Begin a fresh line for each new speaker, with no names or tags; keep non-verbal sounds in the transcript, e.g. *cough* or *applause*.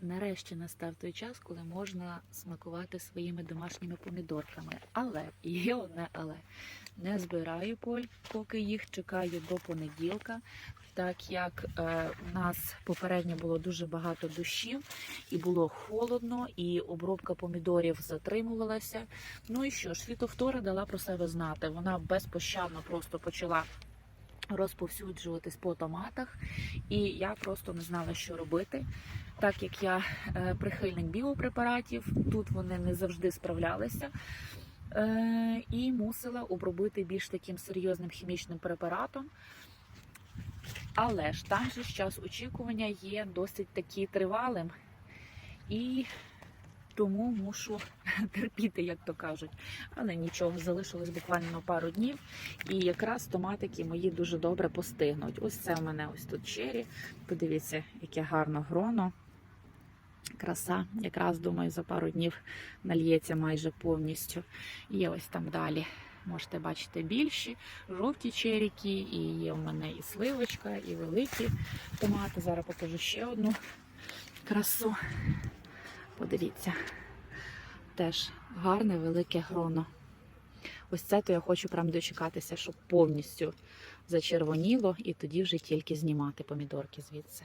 нарешті настав той час, коли можна смакувати своїми домашніми помідорками. Але є одне але не збираю поль, поки їх чекаю до понеділка, так як е, в нас попередньо було дуже багато дощів, і було холодно, і обробка помідорів затримувалася. Ну і що ж, фітофтора дала про себе знати. Вона безпощадно просто почала розповсюджуватись по томатах, і я просто не знала, що робити. Так як я е, прихильник біопрепаратів, тут вони не завжди справлялися. Е, і мусила обробити більш таким серйозним хімічним препаратом. Але ж там же час очікування є досить таки тривалим. І тому мушу *laughs* терпіти, як то кажуть. Але нічого, залишилось буквально пару днів. І якраз томатики мої дуже добре постигнуть. Ось це у мене ось тут чері. Подивіться, яке гарно гроно. Краса, якраз думаю, за пару днів нальється майже повністю. Є ось там далі. Можете бачити більші, жовті черіки, і є у мене і сливочка, і великі томати. Зараз покажу ще одну красу. Подивіться, теж гарне велике гроно. Ось це то я хочу прям дочекатися, щоб повністю зачервоніло, і тоді вже тільки знімати помідорки звідси.